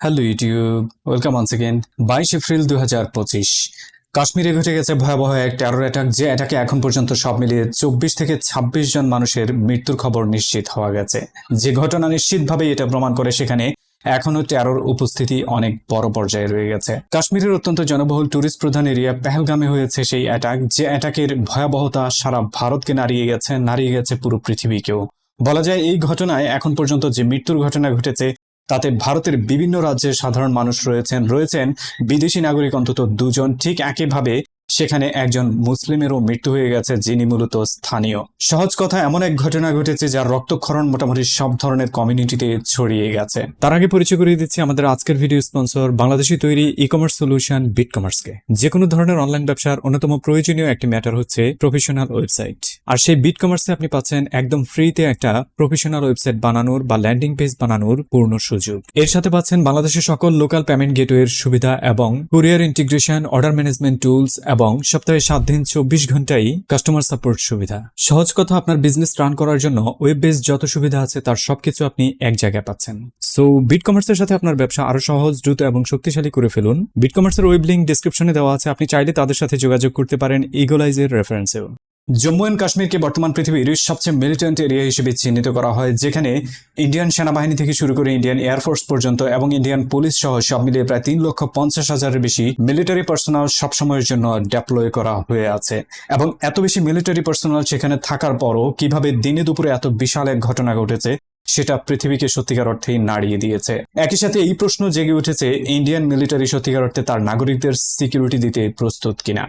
Hello YouTube welcome once again বাইশ April দু হাজার পঁচিশ। কাশ্মীরে ঘটে গেছে ভয়াবহ এক টেরর অ্যাটাক যে অ্যাটাকে এখন পর্যন্ত সব মিলিয়ে চব্বিশ থেকে ছাব্বিশ জন মানুষের মৃত্যুর খবর নিশ্চিত হওয়া গেছে। যে ঘটনা নিশ্চিতভাবে এটা প্রমাণ করে সেখানে এখনও টেরর উপস্থিতি অনেক বড় পর্যায়ে রয়ে গেছে। কাশ্মীরের অত্যন্ত জনবহুল ট্যুরিস্ট প্রধান এরিয়া পেহেলগামে হয়েছে সেই অ্যাটাক যে অ্যাটাকের ভয়াবহতা সারা ভারতকে নাড়িয়ে গেছে নাড়িয়ে গেছে পুরো পৃথিবীকেও। বলা যায় এই ঘটনায় এখন পর্যন্ত যে মৃত্যুর ঘটনা ঘটেছে তাতে ভারতের বিভিন্ন রাজ্যের সাধারণ মানুষ রয়েছেন রয়েছেন বিদেশি নাগরিক অন্তত দুজন। ঠিক একইভাবে সেখানে একজন মুসলিমেরও মৃত্যু হয়ে গেছে, যিনি মূলত স্থানীয়। সহজ কথা, এমন এক ঘটনা ঘটেছে যার রক্তক্ষরণ মোটামুটি সব ধরনের কমিউনিটিতে ছড়িয়ে গেছে। তার আগে পরিচয় করিয়ে দিচ্ছি, আমাদের আজকের ভিডিও স্পন্সর বাংলাদেশি তৈরি ই কমার্স সলিউশন বিট কমার্সকে যে কোনো ধরনের অনলাইন ব্যবসার অন্যতম প্রয়োজনীয় একটি ম্যাটার হচ্ছে প্রফেশনাল ওয়েবসাইট আর সেই বিট কমার্সে আপনি পাচ্ছেন একদম ফ্রিতে একটা প্রফেশনাল ওয়েবসাইট বানানোর বা ল্যান্ডিং পেজ বানানোর পূর্ণ সুযোগ। এর সাথে পাচ্ছেন বাংলাদেশের সকল লোকাল পেমেন্ট গেটওয়ের সুবিধা এবং courier integration order management tools এবং সপ্তাহে সাত দিন চব্বিশ ঘন্টাই কাস্টমার সাপোর্ট সুবিধা। সহজ কথা আপনার বিজনেস রান করার জন্য ওয়েব বেস যত সুবিধা আছে তার সবকিছু আপনি এক জায়গায় পাচ্ছেন। সো বিট কমার্সের সাথে আপনার ব্যবসা আরও সহজ, দ্রুত এবং শক্তিশালী করে ফেলুন। বিট কমার্সের ওয়েব লিঙ্ক ডিসক্রিপশনে দেওয়া আছে, আপনি চাইলে তাদের সাথে যোগাযোগ করতে পারেন ইগোলাইজের রেফারেন্সেও জম্মু অ্যান্ড কাশ্মীরকে বর্তমান পৃথিবীর সবচেয়ে মিলিটেন্ট এরিয়া হিসেবে চিহ্নিত করা হয়, যেখানে ইন্ডিয়ান সেনাবাহিনী থেকে শুরু করে ইন্ডিয়ান এয়ারফোর্স পর্যন্ত এবং ইন্ডিয়ান পুলিশ সহ সব মিলিয়ে প্রায় তিন লক্ষ পঞ্চাশ হাজারের বেশি মিলিটারি পার্সোনাল সবসময়ের জন্য ডেপ্লয় করা হয়ে আছে। এবং এত বেশি মিলিটারি পার্সোনাল সেখানে থাকার পরও কীভাবে দিনে দুপুরে এত বিশাল এক ঘটনা ঘটেছে, সেটা পৃথিবীকে সত্যিকার অর্থেই নাড়িয়ে দিয়েছে। একই সাথে এই প্রশ্ন জেগে উঠেছে ইন্ডিয়ান মিলিটারি সত্যিকার অর্থে তার নাগরিকদের সিকিউরিটি দিতে প্রস্তুত কিনা।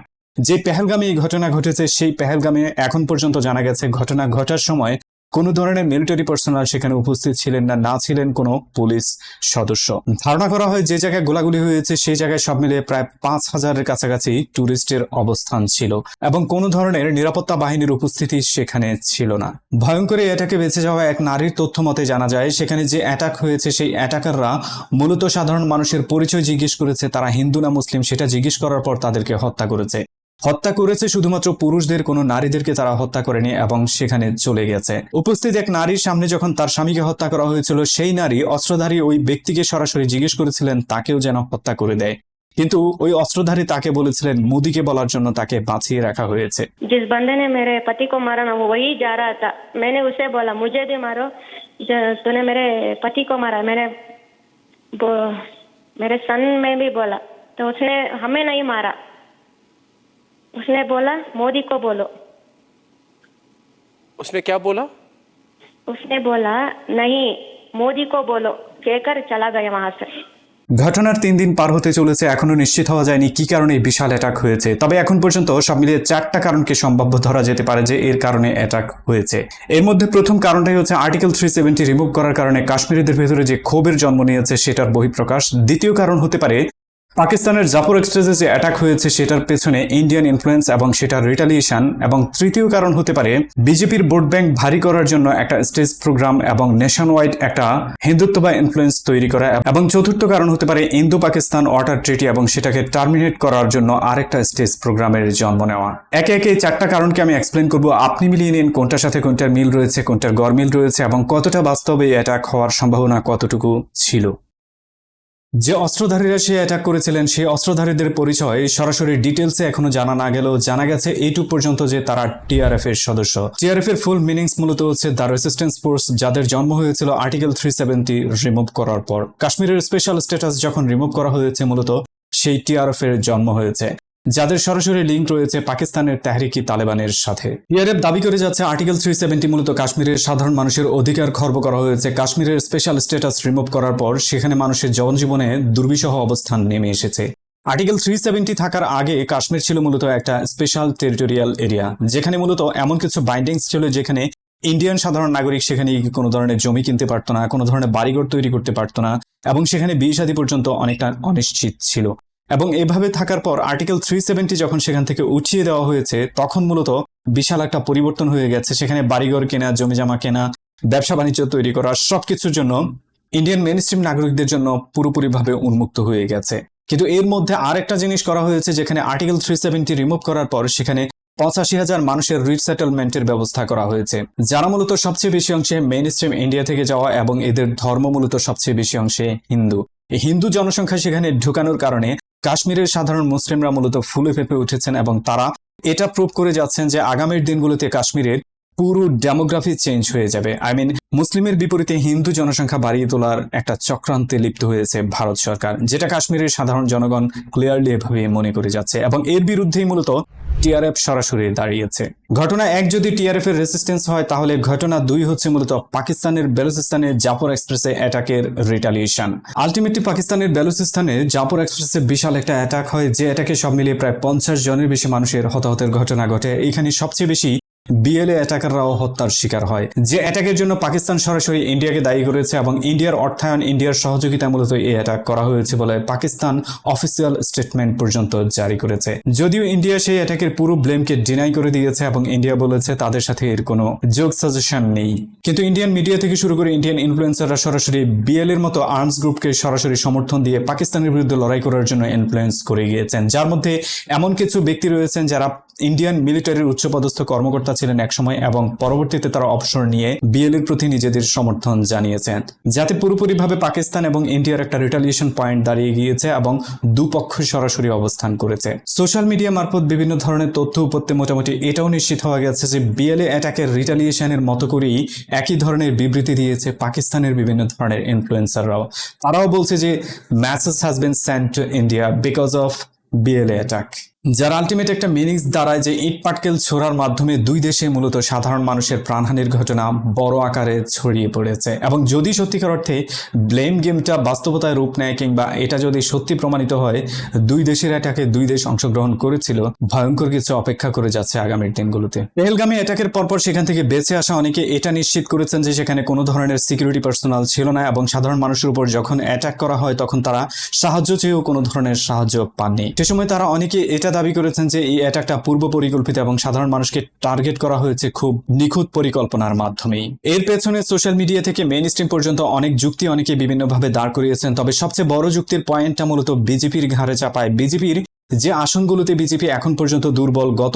যে পেহেলগামে এই ঘটনা ঘটেছে, সেই পেহেলগামে এখন পর্যন্ত জানা গেছে ঘটনা ঘটার সময় কোনো ধরনের মিলিটারি পার্সোনাল সেখানে উপস্থিত ছিলেন না না ছিলেন কোনো পুলিশ সদস্য। ধারণা করা হয় যে জায়গায় গোলাগুলি হয়েছে, সেই জায়গায় সব মিলিয়ে প্রায় পাঁচ হাজারের কাছাকাছি ট্যুরিস্টের অবস্থান ছিল এবং কোনো ধরনের নিরাপত্তা বাহিনীর উপস্থিতি সেখানে ছিল না। ভয়ঙ্কর অ্যাটাকে বেঁচে যাওয়া এক নারীর তথ্য মতে জানা যায়, সেখানে যে অ্যাটাক হয়েছে, সেই অ্যাটাকাররা মূলত সাধারণ মানুষের পরিচয় জিজ্ঞেস করেছে, তারা হিন্দু না মুসলিম সেটা জিজ্ঞেস করার পর তাদেরকে হত্যা করেছে। হত্যা করেছে শুধুমাত্র পুরুষদের কোনো নারীদেরকে তারা হত্যা করেনি এবং সেখানে চলে গেছে উপস্থিত এক নারীর সামনে যখন তার স্বামীকে হত্যা করা হয়েছিল সেই নারী অস্ত্রধারী ওই ব্যক্তিকে সরাসরি জিজ্ঞেস করেছিলেন তাকেও যেন হত্যা করে দেয় কিন্তু ওই অস্ত্রধারী তাকে বলেছিলেন মোদিকে বলার জন্য তাকে বাঁচিয়ে রাখা হয়েছে जिस बंदे ने मेरे पति को मारा ना वो वही जा रहा था मैंने उसे बोला मुझे भी मारो ज- तूने मेरे पति को मारा मैंने वो मेरे सन में भी बोला तो उसने हमें नहीं मारा उसने बोला मोदी को बोलो उसने क्या बोला उसने बोला नहीं मोदी को बोलो कहकर चला गया वहां से ঘটনার তিন দিন পার হতে চলেছে এখনো নিশ্চিত হওয়া যায়নি কি কারণে এই বিশাল অ্যাটাক হয়েছে তবে এখন পর্যন্ত সব মিলিয়ে চারটা কারণকে সম্ভাব্য ধরা যেতে পারে যে এর কারণে অ্যাটাক হয়েছে এর মধ্যে প্রথম কারণটাই হচ্ছে আর্টিকেল থ্রি সেভেন্টি রিমুভ করার কারণে কাশ্মীরিদের ভেতরে যে ক্ষোভের জন্ম নিয়েছে সেটার বহিঃপ্রকাশ দ্বিতীয় কারণ হতে পারে পাকিস্তানের জাফর এক্সপ্রেসে যে অ্যাটাক হয়েছে, সেটার পেছনে ইন্ডিয়ান ইনফ্লুয়েন্স এবং সেটার রিটালিয়েশন এবং তৃতীয় কারণ হতে পারে বিজেপির ভোট ব্যাংক ভারী করার জন্য একটা স্টেজ প্রোগ্রাম এবং নেশন ওয়াইড একটা হিন্দুত্ব বা ইনফ্লুয়েন্স তৈরি করা। এবং চতুর্থ কারণ হতে পারে ইন্দো পাকিস্তান ওয়াটার ট্রিটি এবং সেটাকে টার্মিনেট করার জন্য আরেকটা স্টেজ প্রোগ্রামের জন্ম নেওয়া। একে একে চারটা কারণকে আমি এক্সপ্লেন করব। আপনি মিলিয়ে নিন কোনটার সাথে কোনটার মিল রয়েছে, কোনটার গরমিল রয়েছে এবং কতটা বাস্তবে অ্যাটাক হওয়ার সম্ভাবনা কতটুকু ছিল। যে অস্ত্রধারীরা সে অ্যাটাক করেছিলেন, সেই অস্ত্রধারীদের পরিচয় সরাসরি ডিটেলসে এখনও জানা না গেলেও জানা গেছে এইটুক পর্যন্ত যে তারা টিআরএফ এর সদস্য। টিআরএফ এর ফুল মিনিংস মূলত হচ্ছে দ্য রেসিস্টেন্স ফোর্স যাদের জন্ম হয়েছিল আর্টিকেল থ্রি সেভেন্টি রিমুভ করার পর। কাশ্মীরের স্পেশাল স্ট্যাটাস যখন রিমুভ করা হয়েছে মূলত, সেই টিআরএফ এর জন্ম হয়েছে। যাদের সরাসরি লিঙ্ক রয়েছে পাকিস্তানের তেহরিকি তালেবানের সাথে। টিআরএফ দাবি করে যাচ্ছে আর্টিকেল থ্রি সেভেন্টি মূলত কাশ্মীরের সাধারণ মানুষের অধিকার খর্ব করা হয়েছে। কাশ্মীরের স্পেশাল স্ট্যাটাস রিমুভ করার পর সেখানে মানুষের জনজীবনে দুর্বিষহ অবস্থান নেমে এসেছে। আর্টিকেল থ্রি সেভেন্টি থাকার আগে কাশ্মীর ছিল মূলত একটা স্পেশাল টেরিটোরিয়াল এরিয়া যেখানে মূলত এমন কিছু বাইন্ডিংস ছিল যেখানে ইন্ডিয়ান সাধারণ নাগরিক সেখানে কোনো ধরনের জমি কিনতে পারতো না, কোনো ধরনের বাড়িঘর তৈরি করতে পারতো না, এবং সেখানে বিয়ে শাদী পর্যন্ত অনেকটা অনিশ্চিত ছিল। এবং এভাবে থাকার পর আর্টিকেল থ্রি সেভেন্টি যখন সেখান থেকে উঠিয়ে দেওয়া হয়েছে, তখন মূলত বিশাল একটা পরিবর্তন হয়ে গেছে। সেখানে বাড়িঘর কেনা জমি জমা কেনা, ব্যবসা বাণিজ্য তৈরি করা, সবকিছুর জন্য ইন্ডিয়ান মেন স্ট্রিম নাগরিকদের জন্য পুরোপুরিভাবে উন্মুক্ত হয়ে গেছে। কিন্তু এর মধ্যে আরেকটা জিনিস করা হয়েছে, যেখানে আর্টিকেল থ্রি সেভেন্টি রিমুভ করার পর সেখানে পঁচাশি হাজার মানুষের রিসেটেলমেন্টের ব্যবস্থা করা হয়েছে। যারা মূলত সবচেয়ে বেশি অংশে মেন স্ট্রিম ইন্ডিয়া থেকে যাওয়া এবং এদের ধর্ম মূলত সবচেয়ে বেশি অংশে হিন্দু। হিন্দু জনসংখ্যা সেখানে ঢুকানোর কারণে কাশ্মীরের সাধারণ মুসলিমরা মূলত ফুলে ফেঁপে উঠেছেন এবং তারা এটা প্রুভ করে যাচ্ছেন যে আগামীর দিনগুলোতে কাশ্মীরের পুরো ডেমোগ্রাফি চেঞ্জ হয়ে যাবে। আই মিন মুসলিমের বিপরীতে হিন্দু জনসংখ্যা বাড়িয়ে তোলার একটা চক্রান্তে লিপ্ত হয়েছে ভারত সরকার, যেটা কাশ্মীরের সাধারণ জনগণ ক্লিয়ারলি এভাবে মনে করে যাচ্ছে এবং এর বিরুদ্ধেই মূলত টিআরএফ সরাসরি দাঁড়িয়েছে। ঘটনা এক যদি টিআরএফ এর রেসিস্টেন্স হয়, তাহলে ঘটনা দুই হচ্ছে মূলত পাকিস্তানের বেলুচিস্তানের জাফর এক্সপ্রেসে অ্যাটাকের রিটালিয়েশন আলটিমেটলি পাকিস্তানের বেলুচিস্তানে জাফর এক্সপ্রেসে বিশাল একটা অ্যাটাক হয়, যে অ্যাটাকে সব মিলিয়ে প্রায় পঞ্চাশ জনের বেশি মানুষের হতাহতের ঘটনা ঘটে। এখানে সবচেয়ে বেশি বিএলএ অ্যাটাকাররাও হত্যার শিকার হয়। যে অ্যাটাকের জন্য পাকিস্তান সরাসরি ইন্ডিয়াকে দায়ী করেছে এবং ইন্ডিয়ার অর্থায়ন, ইন্ডিয়ার সহযোগিতা মূলত এই অ্যাটাক করা হয়েছে বলে পাকিস্তান অফিসিয়াল স্টেটমেন্ট পর্যন্ত জারি করেছে। যদিও ইন্ডিয়া সেই অ্যাটাকের পুরো ব্লেমকে ডিনাই করে দিয়েছে এবং ইন্ডিয়া বলেছে তাদের সাথে এর কোনো যোগ সাজেশন নেই। কিন্তু ইন্ডিয়ান মিডিয়া থেকে শুরু করে ইন্ডিয়ান ইনফ্লুয়েন্সাররা সরাসরি বিএল এর মতো আর্মস গ্রুপকে সরাসরি সমর্থন দিয়ে পাকিস্তানের বিরুদ্ধে লড়াই করার জন্য ইনফ্লুয়েন্স করে গিয়েছেন। যার মধ্যে এমন কিছু ব্যক্তি রয়েছেন যারা ইন্ডিয়ান মিলিটারির উচ্চপদস্থ কর্মকর্তা ছিলেন একসময় এবং পরবর্তীতে তারা অবসর নিয়ে বিএল এর প্রতি নিজেদের সমর্থন জানিয়েছেন। যাতে পুরোপুরিভাবে পাকিস্তান এবং ইন্ডিয়ার একটা রিটালিয়েশন পয়েন্ট দাঁড়িয়ে গিয়েছে এবং দুপক্ষ সরাসরি অবস্থান করেছে। সোশ্যাল মিডিয়া মারফত বিভিন্ন ধরনের তথ্য উপত্যে মোটামুটি এটাও নিশ্চিত হওয়া গেছে যে বিএলএ অ্যাটাকের রিটালিয়েশনের মতো করেই একই ধরনের বিবৃতি দিয়েছে পাকিস্তানের বিভিন্ন ধরনের ইনফ্লুয়েন্সাররাও তারাও বলছে যে message has been send to India because of BLA attack যার আলটিমেট একটা মিনিংস দাঁড়ায় যে ইট পাটকেল ছোড়ার মাধ্যমে দুই দেশে মূলত সাধারণ মানুষের প্রাণহানির ঘটনা বড় আকারে ছড়িয়ে পড়েছে। এবং যদি সত্যিকার অর্থে ব্লেম গেমটা বাস্তবতায় রূপ নেয় কিংবা এটা যদি সত্যি প্রমাণিত হয়, দুই দেশের অ্যাটাকে দুই দেশ অংশগ্রহণ করেছিল, ভয়ঙ্কর কিছু অপেক্ষা করে যাচ্ছে আগামীর দিনগুলোতে। পেহেলগামে অ্যাটাকের পরপর সেখান থেকে বেঁচে আসা অনেকে এটা নিশ্চিত করেছেন যে সেখানে কোনো ধরনের সিকিউরিটি পার্সোনাল ছিল না এবং সাধারণ মানুষের উপর যখন অ্যাটাক করা হয়, তখন তারা সাহায্য চেয়েও কোনো ধরনের সাহায্য পাননি। সে সময় তারা অনেকে এটা দাবি করেছেন যে এই অ্যাটাকটা পূর্ব পরিকল্পিত এবং সাধারণ মানুষকে টার্গেট করা হয়েছে খুব নিখুঁত পরিকল্পনার মাধ্যমেই। এর পেছনে সোশ্যাল মিডিয়া থেকে মেইন স্ট্রিম পর্যন্ত অনেক যুক্তি অনেকে বিভিন্নভাবে দাঁড় করিয়েছেন, তবে সবচেয়ে বড় যুক্তির পয়েন্টটা মূলত বিজেপির ঘাড়ে চাপায়। বিজেপির যে আসনগুলোতে বিজেপি এখন পর্যন্ত দুর্বল, গত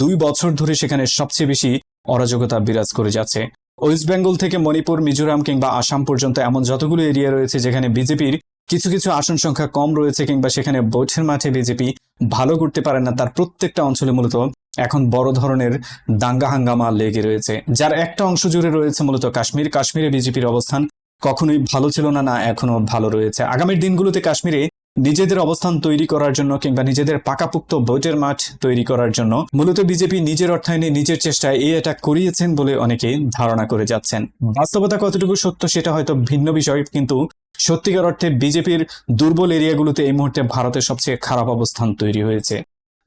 দুই বছর ধরে সেখানে সবচেয়ে বেশি অরাজকতা বিরাজ করে যাচ্ছে। ওয়েস্ট বেঙ্গল থেকে মণিপুর, মিজোরাম কিংবা আসাম পর্যন্ত এমন যতগুলো এরিয়া রয়েছে যেখানে বিজেপির কিছু কিছু আসন সংখ্যা কম রয়েছে কিংবা সেখানে বৈঠের মাঠে বিজেপি ভালো করতে পারে না, তার প্রত্যেকটা অঞ্চলে মূলত এখন বড় ধরনের দাঙ্গা হাঙ্গামা লেগে রয়েছে। যার একটা অংশ জুড়ে রয়েছে মূলত কাশ্মীর। কাশ্মীরে বিজেপির অবস্থান কখনোই ভালো ছিল না না এখনও ভালো রয়েছে। আগামীর দিনগুলোতে কাশ্মীরে নিজেদের অবস্থান তৈরি করার জন্য কিংবা নিজেদের পাকাপুক্ত ভোটের মাঠ তৈরি করার জন্য মূলত বিজেপি নিজের অর্থায়নে নিজের চেষ্টায় এই অ্যাটাক করিয়েছেন বলে অনেকে ধারণা করে যাচ্ছেন। বাস্তবতা কতটুকু সত্য সেটা হয়তো ভিন্ন বিষয়, কিন্তু সত্যিকার অর্থে বিজেপির দুর্বল এরিয়াগুলোতে এই মুহূর্তে ভারতের সবচেয়ে খারাপ অবস্থান তৈরি হয়েছে।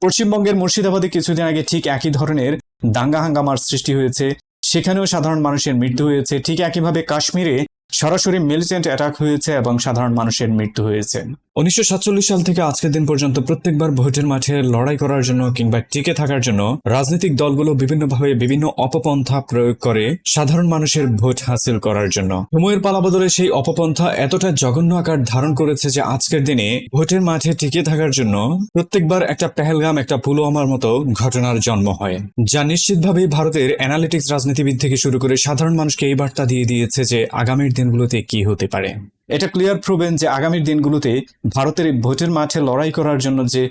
পশ্চিমবঙ্গের মুর্শিদাবাদে কিছুদিন আগে ঠিক একই ধরনের দাঙ্গা হাঙ্গামার সৃষ্টি হয়েছে। সেখানেও সাধারণ মানুষের মৃত্যু হয়েছে। ঠিক একইভাবে কাশ্মীরে সরাসরি মিলিটেন্ট অ্যাটাক হয়েছে এবং সাধারণ মানুষের মৃত্যু হয়েছে। উনিশশো সাতচল্লিশ সাল থেকে আজকের দিন পর্যন্ত প্রত্যেকবার ভোটের মাঠে লড়াই করার জন্য কিংবা টিকে থাকার জন্য রাজনৈতিক দলগুলো বিভিন্নভাবে বিভিন্ন অপপন্থা প্রয়োগ করে সাধারণ মানুষের ভোট হাসিল করার জন্য। সময়ের পালাবদলে সেই অপপন্থা এতটা জঘন্য আকার ধারণ করেছে যে আজকের দিনে ভোটের মাঠে টিকে থাকার জন্য প্রত্যেকবার একটা পেহেলগাম, একটা পুলওয়ামার মতো ঘটনার জন্ম হয়। যা নিশ্চিতভাবেই ভারতের অ্যানালিটিক্স রাজনীতিবিদ থেকে শুরু করে সাধারণ মানুষকে এই বার্তা দিয়ে দিয়েছে যে আগামীর দিনগুলোতে কি হতে পারে। এটা ক্লিয়ার প্রুভেন যে আগামীর দিনগুলোতে ভারতের ভোটের মাঠে লড়াই করার জন্য যে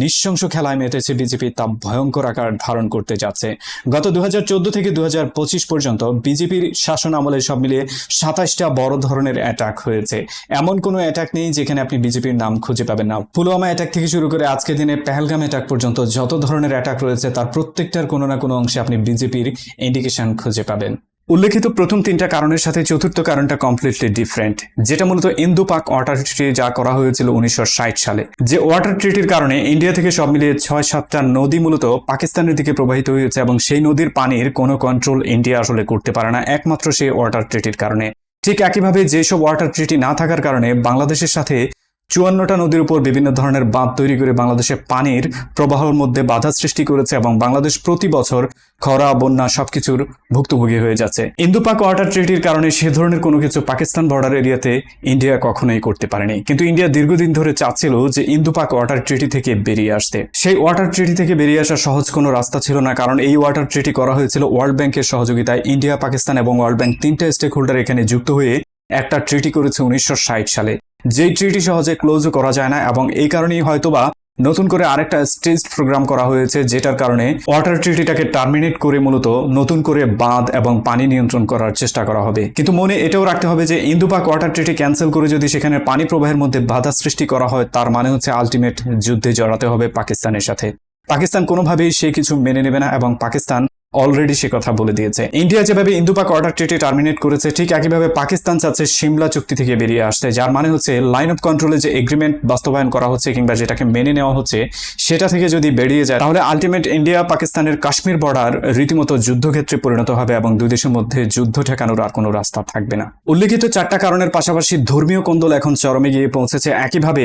নৃশংস খেলায় মেতেছে বিজেপি তা ভয়ঙ্কর আকার ধারণ করতে যাচ্ছে। গত দু হাজার চোদ্দ থেকে দু হাজার পঁচিশ পর্যন্ত বিজেপির শাসন আমলে সব মিলিয়ে সাতাশটা বড় ধরনের অ্যাটাক হয়েছে। এমন কোনো অ্যাটাক নেই যেখানে আপনি বিজেপির নাম খুঁজে পাবেন না। পুলওয়ামা অ্যাটাক থেকে শুরু করে আজকের দিনে পেহেলগাম অ্যাটাক পর্যন্ত যত ধরনের অ্যাটাক রয়েছে তার প্রত্যেকটার কোনো না কোনো অংশে আপনি বিজেপির ইন্ডিকেশন খুঁজে পাবেন। উল্লেখিত প্রথম তিনটা কারণের সাথে চতুর্থ কারণটা কমপ্লিটলি ডিফারেন্ট যেটা মূলত ইন্দু পাক ওয়াটার ট্রিটি যা করা হয়েছিল উনিশশো সালে। যে ওয়াটার ট্রিটির কারণে ইন্ডিয়া থেকে সব মিলিয়ে ছয় সাতটা নদী মূলত পাকিস্তানের দিকে প্রবাহিত হয়েছে এবং সেই নদীর পানির কোনো কন্ট্রোল ইন্ডিয়া আসলে করতে পারে না, একমাত্র সেই ওয়াটার ট্রিটির কারণে। ঠিক একইভাবে যেসব ওয়াটার ট্রিটি না থাকার কারণে বাংলাদেশের সাথে চুয়ান্নটা নদীর উপর বিভিন্ন ধরনের বাঁধ তৈরি করে বাংলাদেশে পানির প্রবাহর মধ্যে বাধা সৃষ্টি করেছে এবং বাংলাদেশ প্রতি বছর খরা, বন্যা সবকিছুর ভুক্তভোগী হয়ে যাচ্ছে। ইন্দু পাক ওয়াটার ট্রিটির কারণে সে ধরনের কোনো কিছু পাকিস্তান বর্ডার এরিয়াতে ইন্ডিয়া কখনোই করতে পারেনি। কিন্তু ইন্ডিয়া দীর্ঘদিন ধরে চাচ্ছিল যে ইন্দু পাক ওয়াটার ট্রিটি থেকে বেরিয়ে আসতে। সেই ওয়াটার ট্রিটি থেকে বেরিয়ে আসা সহজ কোনো রাস্তা ছিল না, কারণ এই ওয়াটার ট্রিটি করা হয়েছিল ওয়ার্ল্ড ব্যাংকের সহযোগিতায়। ইন্ডিয়া, পাকিস্তান এবং ওয়ার্ল্ড ব্যাংক তিনটা স্টেক হোল্ডার এখানে যুক্ত হয়ে একটা ট্রিটি করেছে উনিশশো ষাট সালে। যেই ট্রিটি সহজে ক্লোজও করা যায় না এবং এই কারণেই হয়তোবা নতুন করে আরেকটা স্টেজ প্রোগ্রাম করা হয়েছে, যেটার কারণে ওয়াটার ট্রিটিটাকে টার্মিনেট করে মূলত নতুন করে বাঁধ এবং পানি নিয়ন্ত্রণ করার চেষ্টা করা হবে। কিন্তু মনে এটাও রাখতে হবে যে ইন্দুপাক ওয়াটার ট্রিটি ক্যান্সেল করে যদি সেখানে পানি প্রবাহের মধ্যে বাধা সৃষ্টি করা হয়, তার মানে হচ্ছে আলটিমেট যুদ্ধে জড়াতে হবে পাকিস্তানের সাথে। পাকিস্তান কোনোভাবেই সে কিছু মেনে নেবে না এবং পাকিস্তান অলরেডি সে কথা বলে দিয়েছে। ইন্ডিয়া যেভাবে ইন্দু পাক অর্ডার ট্রিটি টার্মিনেট করেছে, ঠিক একইভাবে পাকিস্তান চাচ্ছে সিমলা চুক্তি থেকে বেরিয়ে আসতে, যার মানে হচ্ছে লাইন অফ কন্ট্রোলে যে এগ্রিমেন্ট বাস্তবায়ন করা হচ্ছে কিংবা যেটাকে মেনে নেওয়া হচ্ছে, সেটা থেকে যদি বেরিয়ে যায়, তাহলে আলটিমেট ইন্ডিয়া পাকিস্তানের কাশ্মীর বর্ডার রীতিমতো যুদ্ধক্ষেত্রে পরিণত হবে এবং দুই দেশের মধ্যে যুদ্ধ ঠেকানোর আর কোনো রাস্তা থাকবে না। উল্লেখিত চারটা কারণের পাশাপাশি ধর্মীয় কোন্দল এখন চরমে গিয়ে পৌঁছেছে। একইভাবে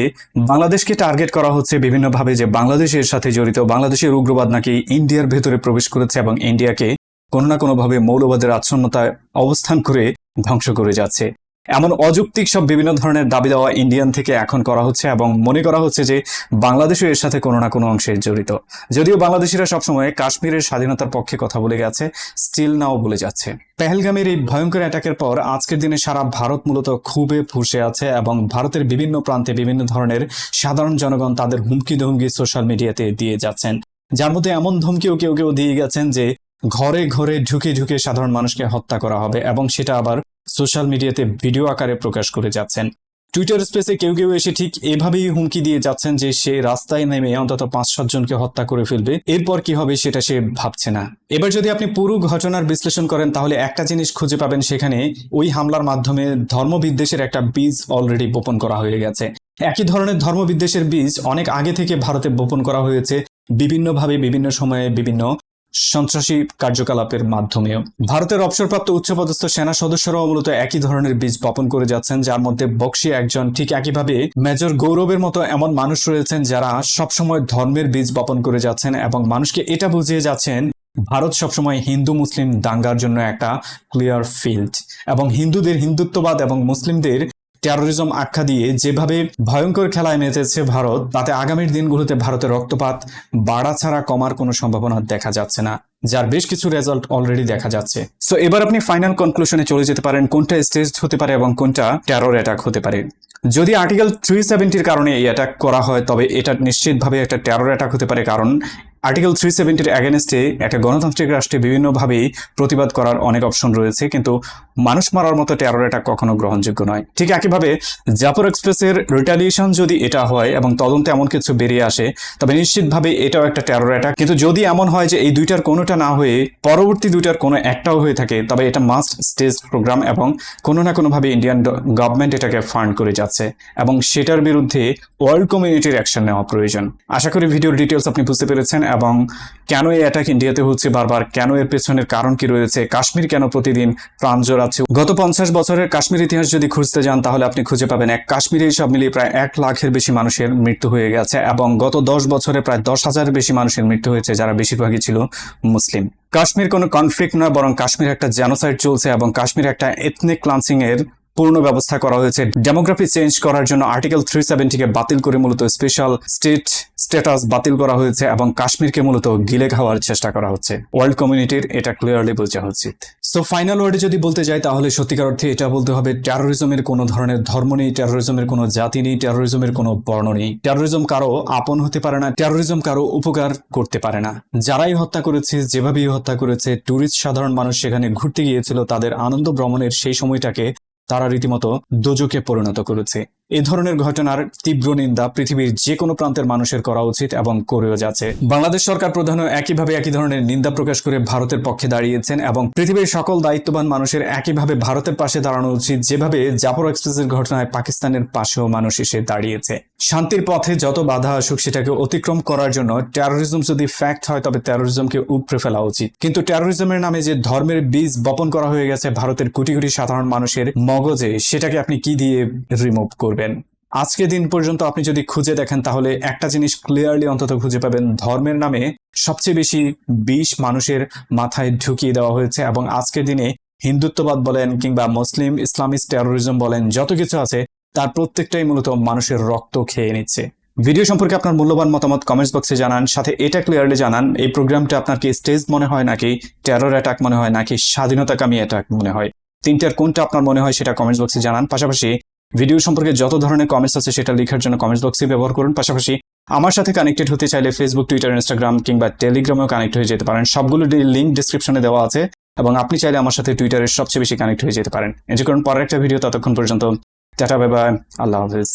বাংলাদেশকে টার্গেট করা হচ্ছে বিভিন্নভাবে যে বাংলাদেশের সাথে জড়িত, বাংলাদেশের উগ্রবাদ নাকি ইন্ডিয়ার ভেতরে প্রবেশ করেছে এবং ইন্ডিয়াকে কোনো না কোনোভাবে মৌলবাদের আচ্ছন্নতায় অবস্থান করে ধ্বংস করে যাচ্ছে। এমন অযৌক্তিক সব বিভিন্ন ধরনের দাবি দেওয়া ইন্ডিয়ান থেকে এখন করা হচ্ছে এবং মনে করা হচ্ছে যে বাংলাদেশও এর সাথে কোনো না কোনো অংশে জড়িত। যদিও বাংলাদেশিরা সবসময় কাশ্মীরের স্বাধীনতার পক্ষে কথা বলে গেছে স্টিল নাও বলে যাচ্ছে। পেহেলগামের এই ভয়ঙ্কর অ্যাটাকের পর আজকের দিনে সারা ভারত মূলত খুবই ফুসে আছে এবং ভারতের বিভিন্ন প্রান্তে বিভিন্ন ধরনের সাধারণ জনগণ তাদের হুমকি ধমকি সোশ্যাল মিডিয়াতে দিয়ে যাচ্ছেন। যার মধ্যে এমন ধমকিও কেউ কেউ দিয়ে গেছেন যে ঘরে ঘরে ঢুকে ঢুকে সাধারণ মানুষকে হত্যা করা হবে এবং সেটা আবার সোশ্যাল মিডিয়াতে ভিডিও আকারে প্রকাশ করে যাচ্ছেন। টুইটার স্পেসে কেউ কেউ এসে ঠিক এভাবেই হুমকি দিয়ে যাচ্ছেন যে সে রাস্তায় নেমে অন্তত পাঁচ সাতজনকে হত্যা করে ফেলবে। এরপর কি হবে সেটা সে ভাবছে না। এবার যদি আপনি পুরো ঘটনার বিশ্লেষণ করেন, তাহলে একটা জিনিস খুঁজে পাবেন সেখানে ওই হামলার মাধ্যমে ধর্মবিদ্বেষের একটা বীজ অলরেডি বপন করা হয়ে গেছে। একই ধরনের ধর্মবিদ্বেষের বীজ অনেক আগে থেকে ভারতে বপন করা হয়েছে। বিভিন্নভাবে, বিভিন্ন সময়ে বিভিন্ন সন্ত্রাসী কার্যকলাপের মাধ্যমেও। ভারতের অবসরপ্রাপ্ত উচ্চপদস্থ সেনা সদস্যরাও মূলত একই ধরনের বীজ বপন করে যাচ্ছেন, যার মধ্যে বক্সি একজন ঠিক একইভাবে মেজর গৌরবের মতো এমন মানুষ রয়েছেন যারা সবসময় ধর্মের বীজ বপন করে যাচ্ছেন এবং মানুষকে এটা বুঝিয়ে যাচ্ছেন, ভারত সবসময় হিন্দু মুসলিম দাঙ্গার জন্য একটা ক্লিয়ার ফিল্ড এবং হিন্দুদের হিন্দুত্ববাদ এবং মুসলিমদের টেরোরিজম আখ্যা দিয়ে যেভাবে ভয়ঙ্কর খেলায় মেতেছে ভারত, তাতে আগামীর দিনগুলোতে ভারতের রক্তপাত বাড়া ছাড়া কমার কোনো সম্ভাবনা দেখা যাচ্ছে না, যার বেশ কিছু রেজাল্ট অলরেডি দেখা যাচ্ছে। সো এবার আপনি ফাইনাল কনক্লুশনে চলে যেতে পারেন, কোনটা স্টেজ হতে পারে এবং কোনটা টেরর অ্যাটাক হতে পারে। যদি আর্টিকেল থ্রি সেভেন্টির কারণে এই অ্যাটাক করা হয়, তবে এটা নিশ্চিতভাবে একটা টেরর অ্যাটাক হতে পারে, কারণ আর্টিকেল থ্রি সেভেন্টির অ্যাগেনস্টে একটা গণতান্ত্রিক রাষ্ট্রে বিভিন্নভাবেই প্রতিবাদ করার অনেক অপশন রয়েছে, কিন্তু মানুষ মারার মতো টেরর অ্যাটাক কখনো গ্রহণযোগ্য নয়। ঠিক একইভাবে জাফর এক্সপ্রেসের রিটালিয়েশন যদি এটা হয় এবং তদন্তে এমন কিছু বেরিয়ে আসে, তবে নিশ্চিতভাবে এটাও একটা টেরর অ্যাটাক কিন্তু যদি এমন হয় যে এই দুইটার কোনোটা না হয়ে পরবর্তী দুইটার কোনো একটাও হয়ে থাকে, তবে এটা মাস্ট স্টেজ প্রোগ্রাম এবং কোনো না কোনোভাবে ইন্ডিয়ান গভর্নমেন্ট এটাকে ফান্ড করে যাচ্ছে এবং সেটার বিরুদ্ধে ওয়ার্ল্ড কমিউনিটির অ্যাকশন নেওয়া প্রয়োজন। আশা করি ভিডিওর ডিটেলস আপনি বুঝতে পেরেছেন এবং কেন এই অ্যাটাক ইন্ডিয়াতে হচ্ছে বারবার? কেন এর পেছনের কারণ কি রয়েছে? কাশ্মীর কেন প্রতিদিন প্রাণ জোড়াচ্ছে গত পঞ্চাশ বছরের কাশ্মীর ইতিহাস যদি খুঁজতে যান, তাহলে আপনি খুঁজে পাবেন এক কাশ্মীরে সব মিলিয়ে প্রায় এক লাখের বেশি মানুষের মৃত্যু হয়ে গেছে এবং গত দশ বছরে প্রায় দশ হাজারের বেশি মানুষের মৃত্যু হয়েছে, যারা বেশিরভাগই ছিল মুসলিম। কাশ্মীর কোনো কনফ্লিক্ট নয়, বরং কাশ্মীর একটা জেনোসাইড চলছে এবং কাশ্মীর একটা এথনিক ক্লান্সিং এর পূর্ণ ব্যবস্থা করা হয়েছে। ডেমোগ্রাফি চেঞ্জ করার জন্য আর্টিকেল থ্রি সেভেন্টিকে বাতিল করে মূলত স্পেশাল স্টেট স্ট্যাটাস বাতিল করা হয়েছে এবং কাশ্মীরকে মূলত গিলে খাওয়ার চেষ্টা করা হচ্ছে। ওয়ার্ল্ড কমিউনিটির এটা ক্লিয়ারলি বোঝা উচিত। সো ফাইনাল ওয়ার্ডে যদি বলতে যাই তাহলে সত্যিকার অর্থে এটা বলতে হবে টেরোরিজমের কোনো ধরনের ধর্ম নেই টেরোরিজমের কোনো জাতি নেই টেরোরিজমের কোনো বর্ণ নেই। টেরোরিজম কারও আপন হতে পারে না টেরোরিজম কারও উপকার করতে পারে না। যারাই হত্যা করেছে, যেভাবেই হত্যা করেছে ট্যুরিস্ট সাধারণ মানুষ সেখানে ঘুরতে গিয়েছিল, তাদের আনন্দ ভ্রমণের সেই সময়টাকে তারা রীতিমতো দোজকে পরিণত করেছে। এ ধরনের ঘটনার তীব্র নিন্দা পৃথিবীর যে কোনো প্রান্তের মানুষের করা উচিত এবং করেও যাচ্ছে। বাংলাদেশ সরকার প্রধানও একইভাবে একই ধরনের নিন্দা প্রকাশ করে ভারতের পক্ষে দাঁড়িয়েছেন এবং পৃথিবীর সকল দায়িত্ববান মানুষের একইভাবে ভারতের পাশে দাঁড়ানো উচিত যেভাবে জাফর এক্সপ্রেসের ঘটনায় পাকিস্তানের পাশেও মানুষ এসে দাঁড়িয়েছে। শান্তির পথে যত বাধা আসুক সেটাকে অতিক্রম করার জন্য টেরোরিজম যদি ফ্যাক্ট হয় তবে টেরোরিজমকে উপড়ে ফেলা উচিত। কিন্তু টেরোরিজমের নামে যে ধর্মের বীজ বপন করা হয়ে গেছে ভারতের কোটি কোটি সাধারণ মানুষের মগজে, সেটাকে আপনি কি দিয়ে রিমুভ করবেন? আজকে দিন পর্যন্ত আপনি যদি খুঁজে দেখেন, তাহলে একটা জিনিস ক্লিয়ারলি অন্তত খুঁজে পাবেন, ধর্মের নামে সবচেয়ে বেশি বিষ মানুষের মাথায় ঢুকিয়ে দেওয়া হয়েছে এবং আজকের দিনে হিন্দুত্ববাদ বলেন কিংবা মুসলিম ইসলামিস্ট টেরোরিজম বলেন, যত কিছু আছে, তার প্রত্যেকটাই মূলত মানুষের রক্ত খেয়ে নিচ্ছে। ভিডিও সম্পর্কে আপনার মূল্যবান মতামত কমেন্টস বক্সে জানান, সাথে এটা ক্লিয়ারলি জানান, এই প্রোগ্রামটা আপনার কি স্টেজ মনে হয় নাকি টেরর অ্যাটাক মনে হয় নাকি স্বাধীনতাকামী অ্যাটাক মনে হয়? তিনটার কোনটা আপনার মনে হয় সেটা কমেন্টস বক্সে জানান, পাশাপাশি ভিডিও সম্পর্কে যত ধরনের কমেন্টস আছে সেটা লেখার জন্য কমেন্টস বক্সে ব্যবহার করুন। পাশাপাশি আমার সাথে কানেক্টেড হতে চাইলে ফেসবুক টুইটার ইনস্টাগ্রাম কিংবা টেলিগ্রামেও কানেক্ট হয়ে যেতে পারেন। সবগুলো লিঙ্ক ডিসক্রিপশনে দেওয়া আছে এবং আপনি চাইলে আমার সাথে টুইটারের সবচেয়ে বেশি কানেক্ট হয়ে যেতে পারেন। এটি করুন, পরের একটা ভিডিও ততক্ষণ পর্যন্ত, টাটা বাই বাই আল্লাহ হাফিজ।